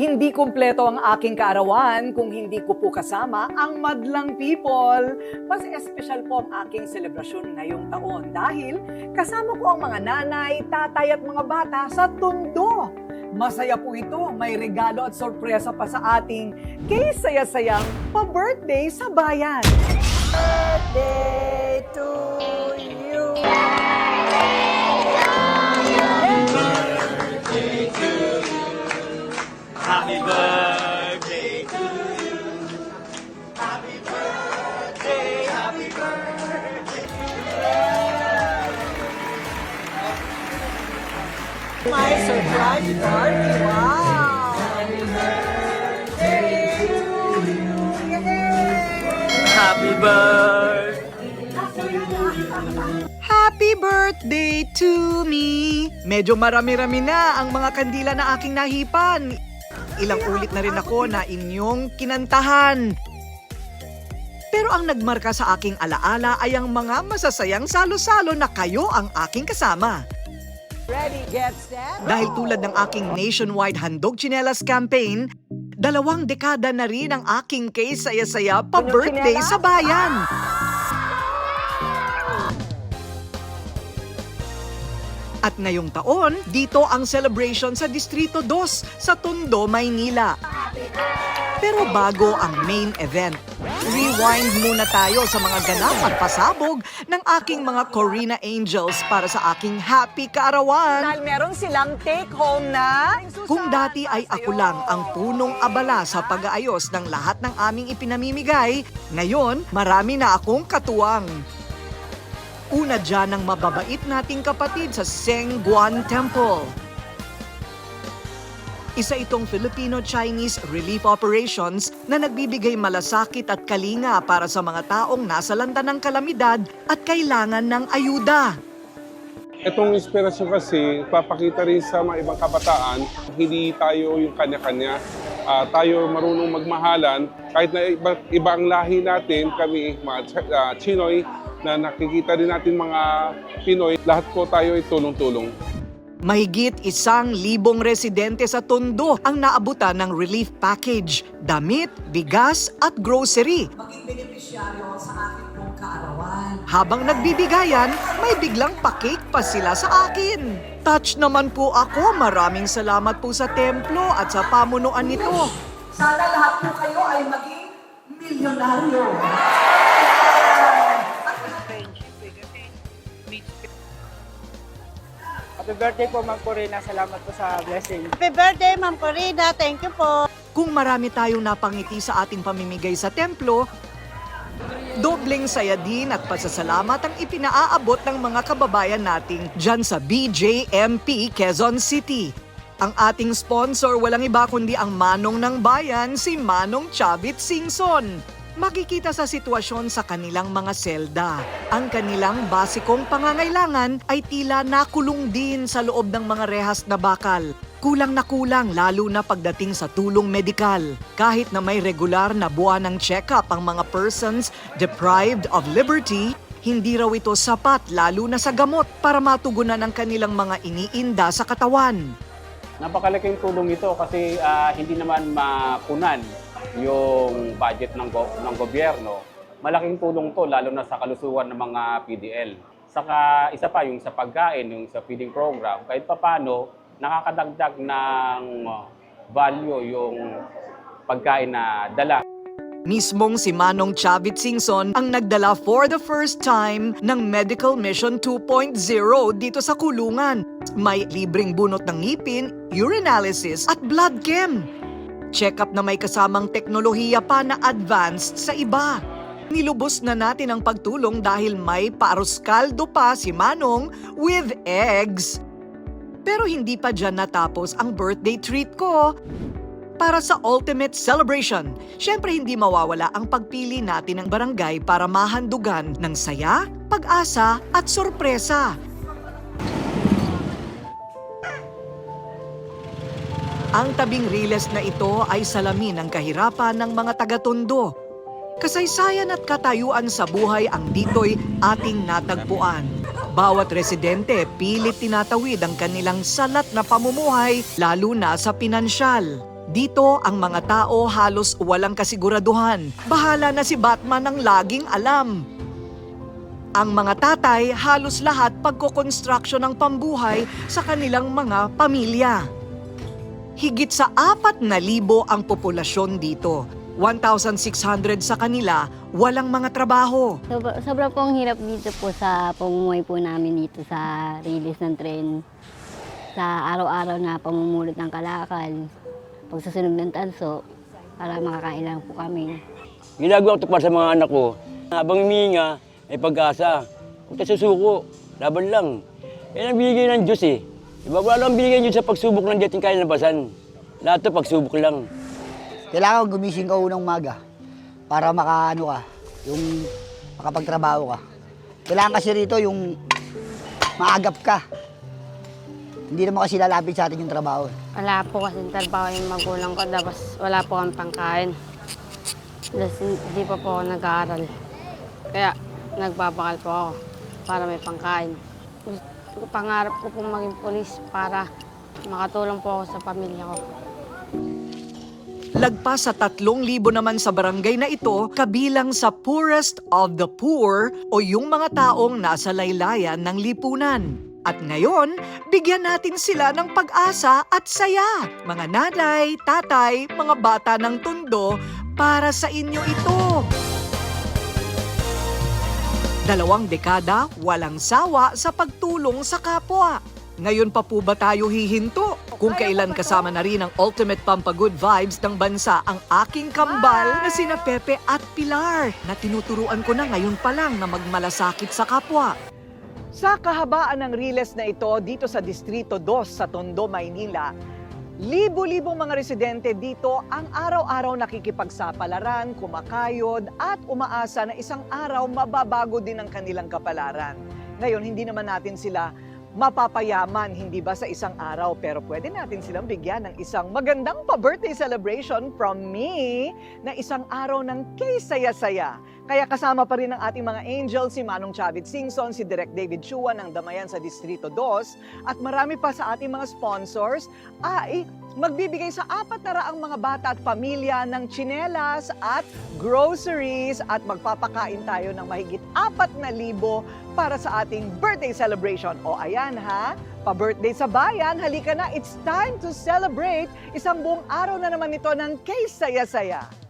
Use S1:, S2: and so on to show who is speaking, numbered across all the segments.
S1: Hindi kumpleto ang aking kaarawan kung hindi ko po kasama ang madlang people. Mas espesyal po ang aking selebrasyon ngayong taon dahil kasama ko ang mga nanay, tatay at mga bata sa Tondo. Masaya po ito, may regalo at sorpresa pa sa ating kay saya-sayang pa-birthday sa bayan. Birthday to you!
S2: Happy birthday to you. Happy birthday, happy birthday.
S1: My surprise party! Wow!
S2: Happy birthday.
S1: Happy birthday to me! Medyo marami-rami na ang mga kandila na aking nahipan. Ilang ulit na rin ako na inyong kinantahan. Pero ang nagmarka sa aking alaala ay ang mga masasayang salo-salo na kayo ang aking kasama. Ready, get set, Dahil tulad ng aking nationwide Handog Chinelas campaign, dalawang dekada na rin ang aking kay saya-saya pa-birthday sa bayan. At ngayong taon, dito ang celebration sa Distrito 2 sa Tondo, Maynila. Pero bago ang main event, rewind muna tayo sa mga ganap at pasabog ng aking mga Corina Angels para sa aking happy kaarawan.
S3: Dahil meron silang take home na
S1: Kung dati ay ako lang ang punong abala sa pag-aayos ng lahat ng aming ipinamimigay, ngayon marami na akong katuwang. Una dyan ang mababait nating kapatid sa Sengguan Temple. Isa itong Filipino-Chinese relief operations na nagbibigay malasakit at kalinga para sa mga taong nasa lanta ng kalamidad at kailangan ng ayuda.
S4: Itong inspirasyon kasi, papakita rin sa mga ibang kabataan, hindi tayo yung kanya-kanya. Ah, tayo marunong magmahalan. Kahit na iba, iba ang lahi natin, kami, mga ah, Chinoy, na nakikita din natin mga Pinoy, lahat po tayo ay tulong-tulong.
S1: Mahigit isang libong residente sa Tondo ang naabutan ng relief package, damit, bigas at grocery. Maging benepisyaryo sa akin pong kaarawan. Habang nagbibigayan, may biglang pakake pa sila sa akin. Touch naman po ako. Maraming salamat po sa templo at sa pamunuan nito. Sana lahat po kayo ay maging milyonaryo.
S5: Happy birthday po, Ma'am Corina. Salamat po sa blessing.
S6: Happy birthday, Ma'am Corina. Thank you po.
S1: Kung marami tayong napangiti sa ating pamimigay sa templo, dobleng saya din at pasasalamat ang ipinaaabot ng mga kababayan nating dyan sa BJMP Quezon City. Ang ating sponsor walang iba kundi ang manong ng bayan, si Manong Chavit Singson. Makikita sa sitwasyon sa kanilang mga selda. Ang kanilang basikong pangangailangan ay tila nakulong din sa loob ng mga rehas na bakal. Kulang na kulang lalo na pagdating sa tulong medikal. Kahit na may regular na buwan ng check-up ang mga persons deprived of liberty, hindi raw ito sapat lalo na sa gamot para matugunan ang kanilang mga iniinda sa katawan.
S5: Napakalaking tulong ito kasi ah, hindi naman mapunan yung budget ng, go- ng gobyerno. Malaking tulong to lalo na sa kalusugan ng mga PDL. Saka isa pa yung sa pagkain, yung sa feeding program, kahit papano nakakadagdag ng value yung pagkain na dala
S1: Mismong si Manong Chavit Singson ang nagdala for the first time ng Medical Mission 2.0 dito sa kulungan. May libreng bunot ng ngipin, urinalysis at blood chem. Check-up na may kasamang teknolohiya pa na advanced sa iba. Nilubos na natin ang pagtulong dahil may paroskaldo pa si Manong with eggs. Pero hindi pa dyan natapos ang birthday treat ko para sa ultimate celebration. Siyempre hindi mawawala ang pagpili natin ng barangay para mahandugan ng saya, pag-asa at sorpresa. Ang tabing riles na ito ay salamin ng kahirapan ng mga taga-tondo. Kasaysayan at katayuan sa buhay ang dito'y ating natagpuan. Bawat residente pilit tinatawid ang kanilang salat na pamumuhay lalo na sa pinansyal.
S3: Dito ang mga tao halos walang kasiguraduhan. Bahala na si Batman ang laging alam. Ang mga tatay halos lahat pagkokonstruksyon ng pambuhay sa kanilang mga pamilya. Higit sa apat na libo ang populasyon dito. 1,600 sa kanila walang mga trabaho.
S7: Sobra, sobra pong hirap dito po sa pamumuhay po namin dito sa release ng tren. Sa araw-araw na pamumulot ng kalakal, pagsusunog ng tanso, para makakain lang po kami.
S8: Ginagawa ko para sa mga anak ko. Habang humihinga, may pag-asa. Huwag susuko. Laban lang. Yan ang binigay ng Diyos eh. Diba? Wala lang binigay ng Diyos sa pagsubok ng dating kaya labasan. Lahat to pagsubok lang.
S9: Kailangan gumising ka unang umaga para makaano ka, yung makapagtrabaho ka. Kailangan kasi rito yung maagap ka. Hindi naman kasi lalapit sa atin yung trabaho.
S10: Wala po kasi trabaho yung magulang ko, tapos wala po kang pangkain. Tapos hindi pa po ako nag-aaral. Kaya nagbabakal po ako para may pangkain. Pangarap ko po maging polis para makatulong po ako sa pamilya ko.
S3: Lagpas sa tatlong libo naman sa barangay na ito, kabilang sa poorest of the poor o yung mga taong nasa laylayan ng lipunan. At ngayon, bigyan natin sila ng pag-asa at saya. Mga nanay, tatay, mga bata ng tundo, para sa inyo ito. Dalawang dekada, walang sawa sa pagtulong sa kapwa. Ngayon pa po ba tayo hihinto? Kung kailan kasama na rin ang ultimate pampagood vibes ng bansa ang aking kambal na sina Pepe at Pilar na tinuturuan ko na ngayon pa lang na magmalasakit sa kapwa. Sa kahabaan ng riles na ito dito sa Distrito 2 sa Tondo, Maynila, libo-libong mga residente dito ang araw-araw nakikipagsapalaran, kumakayod at umaasa na isang araw mababago din ang kanilang kapalaran. Ngayon, hindi naman natin sila mapapayaman, hindi ba sa isang araw, pero pwede natin silang bigyan ng isang magandang pa-birthday celebration from me na isang araw ng kay-saya-saya. Kaya kasama pa rin ang ating mga angels, si Manong Chavit Singson, si Direk David Chua ng Damayan sa Distrito 2, at marami pa sa ating mga sponsors ay magbibigay sa apat na raang mga bata at pamilya ng tsinelas at groceries at magpapakain tayo ng mahigit apat na libo para sa ating birthday celebration. O ayan ha, pa-birthday sa bayan, halika na, it's time to celebrate isang buong araw na naman ito ng kay saya-saya.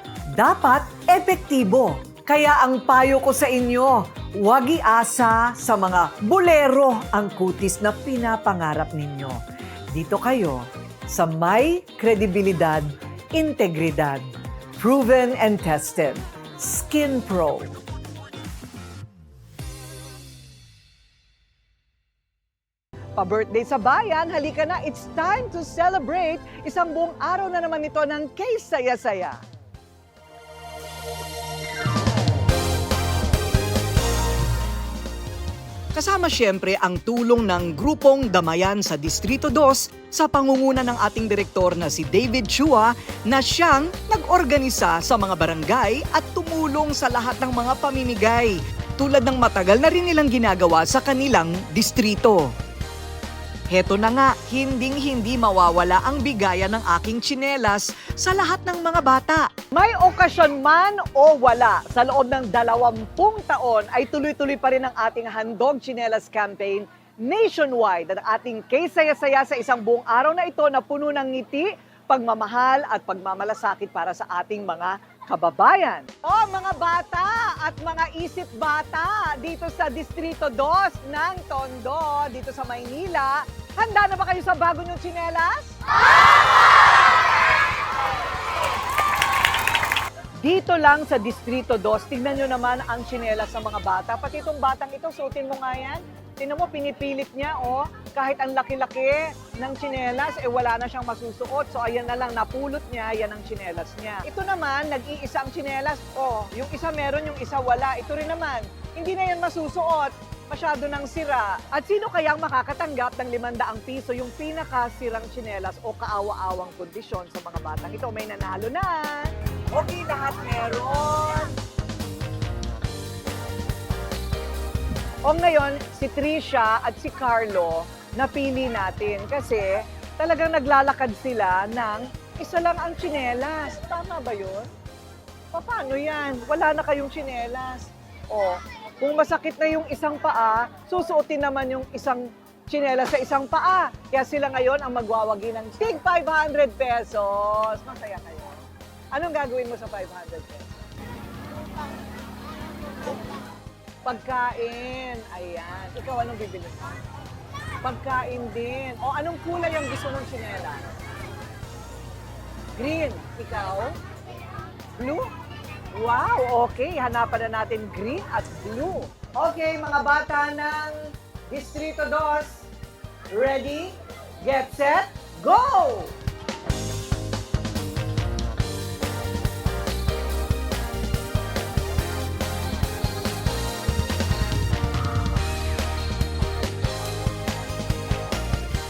S3: dapat epektibo. Kaya ang payo ko sa inyo, huwag iasa sa mga bulero ang kutis na pinapangarap ninyo. Dito kayo sa may kredibilidad, integridad, proven and tested, Skin Pro. Pa-birthday sa bayan, halika na, it's time to celebrate isang buong araw na naman ito ng kay saya-saya. Kasama siyempre ang tulong ng grupong Damayan sa Distrito 2 sa pangunguna ng ating direktor na si David Chua na siyang nag-organisa sa mga barangay at tumulong sa lahat ng mga pamimigay tulad ng matagal na rin nilang ginagawa sa kanilang distrito. Heto na nga, hinding-hindi mawawala ang bigayan ng aking tsinelas sa lahat ng mga bata. May okasyon man o wala, sa loob ng dalawampung taon ay tuloy-tuloy pa rin ang ating Handog Tsinelas Campaign nationwide at ating kay-saya-saya sa isang buong araw na ito na puno ng ngiti, pagmamahal at pagmamalasakit para sa ating mga kababayan. O mga bata at mga isip bata dito sa Distrito 2 ng Tondo, dito sa Maynila, handa na ba kayo sa bago niyong tsinelas? Dito lang sa Distrito 2, tignan nyo naman ang tsinelas ng mga bata. Pati itong batang ito, suotin mo nga yan. Tingnan mo, pinipilit niya, oh. Kahit ang laki-laki ng tsinelas, eh wala na siyang masusuot. So ayan na lang, napulot niya, yan ang tsinelas niya. Ito naman, nag-iisa ang tsinelas. Oh, yung isa meron, yung isa wala. Ito rin naman, hindi na yan masusuot. Masyado nang sira. At sino kayang makakatanggap ng 500 piso yung pinakasirang tsinelas o kaawa-awang kondisyon sa mga batang ito? May nanalo na. Okay, lahat meron. O ngayon, si Trisha at si Carlo, napili natin kasi talagang naglalakad sila ng isa lang ang tsinelas. Tama ba yun? Paano yan? Wala na kayong tsinelas. O, kung masakit na yung isang paa, susuotin naman yung isang tsinelas sa isang paa. Kaya sila ngayon ang magwawagi ng tig 500 pesos. Masaya kayo. Anong gagawin mo sa 500 pesos? Pagkain. Ayan. Ikaw, anong bibili mo? Pagkain din. O, anong kulay ang gusto mong tsinelas? Green. Ikaw? Blue? Wow, okay. Hanapan na natin green at blue. Okay, mga bata ng Distrito 2. Ready, get set, go!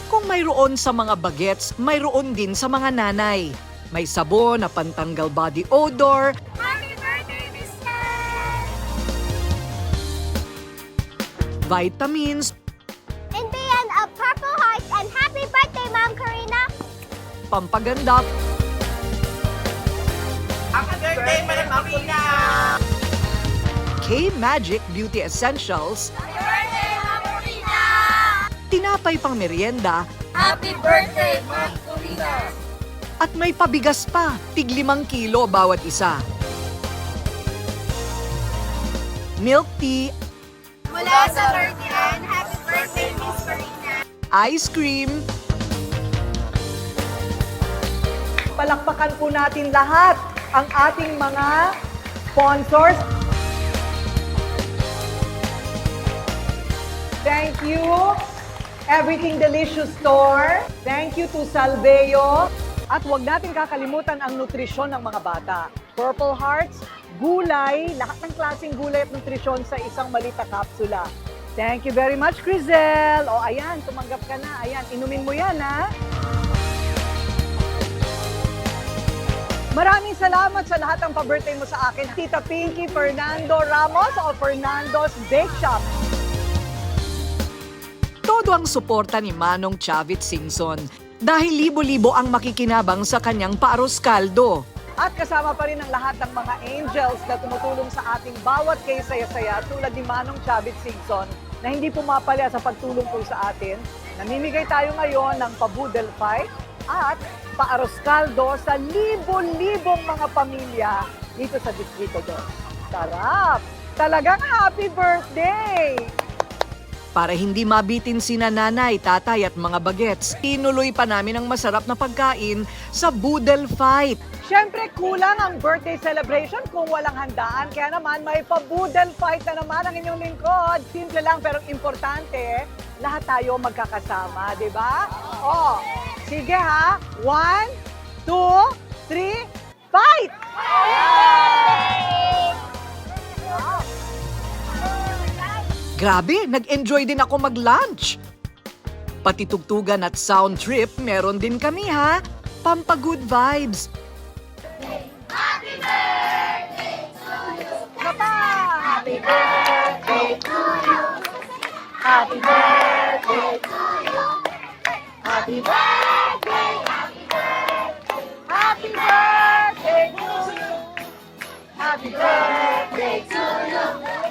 S1: Kung mayroon sa mga bagets, mayroon din sa mga nanay. May sabon na pantanggal body odor,
S6: Happy
S1: vitamins,
S6: And then a purple heart and happy birthday, Mom Karina!
S1: pampaganda,
S2: Happy birthday, Madam Marina!
S1: K-Magic Beauty Essentials,
S6: Happy birthday, Mom Karina!
S1: tinapay pang merienda,
S6: Happy birthday, Mom Karina!
S1: at may pabigas pa, tig limang kilo bawat isa. Milk tea,
S6: Mula sa Vertian, happy birthday, Miss Karina!
S1: ice cream,
S3: Palakpakan po natin lahat ang ating mga sponsors. Thank you, Everything Delicious Store. Thank you to Salveo. At huwag natin kakalimutan ang nutrisyon ng mga bata. Purple Hearts, gulay, lahat ng klaseng gulay at nutrisyon sa isang malita kapsula. Thank you very much, Crizel. O ayan, tumanggap ka na. Ayan, inumin mo yan, ha? Maraming salamat sa lahat ng pa-birthday mo sa akin. Tita Pinky Fernando Ramos o Fernando's Bake Shop.
S1: todo ang suporta ni Manong Chavit Singson dahil libo-libo ang makikinabang sa kanyang paaros kaldo.
S3: At kasama pa rin ang lahat ng mga angels na tumutulong sa ating bawat kay saya-saya tulad ni Manong Chavit Singson na hindi pumapalya sa pagtulong po sa atin. Namimigay tayo ngayon ng pabudel fight at paaros kaldo sa libo-libong mga pamilya dito sa Distrito 2. Sarap! Talagang happy birthday!
S1: Para hindi mabitin sina nanay, tatay at mga bagets, tinuloy pa namin ang masarap na pagkain sa Boodle Fight.
S3: Siyempre, kulang ang birthday celebration kung walang handaan. Kaya naman, may pa-boodle fight na naman ang inyong lingkod. Simple lang pero importante, lahat tayo magkakasama, di ba? Oh, sige ha. One, two, three, fight! Wow.
S1: Grabe, nag-enjoy din ako mag-lunch. Pati tugtugan at sound trip, meron din kami ha. Pampa-good vibes.
S3: Papa! Happy birthday to you. Happy birthday to you. Happy birthday, happy birthday. Happy birthday to you. Happy birthday to you.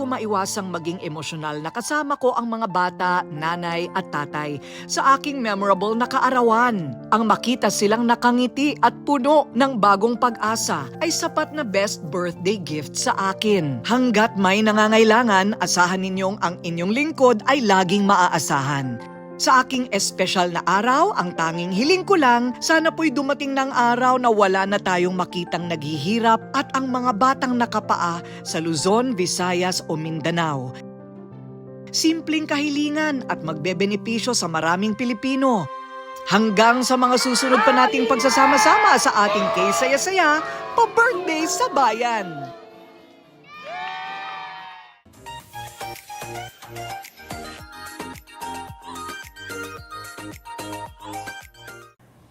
S1: ko maiwasang maging emosyonal na kasama ko ang mga bata, nanay at tatay sa aking memorable na kaarawan. Ang makita silang nakangiti at puno ng bagong pag-asa ay sapat na best birthday gift sa akin. Hanggat may nangangailangan, asahan ninyong ang inyong lingkod ay laging maaasahan. Sa aking espesyal na araw, ang tanging hiling ko lang, sana po'y dumating ng araw na wala na tayong makitang naghihirap at ang mga batang nakapaa sa Luzon, Visayas o Mindanao. Simpleng kahilingan at magbebenepisyo sa maraming Pilipino. Hanggang sa mga susunod pa nating pagsasama-sama sa ating Kay Saya-Saya, pa-birthday sa bayan!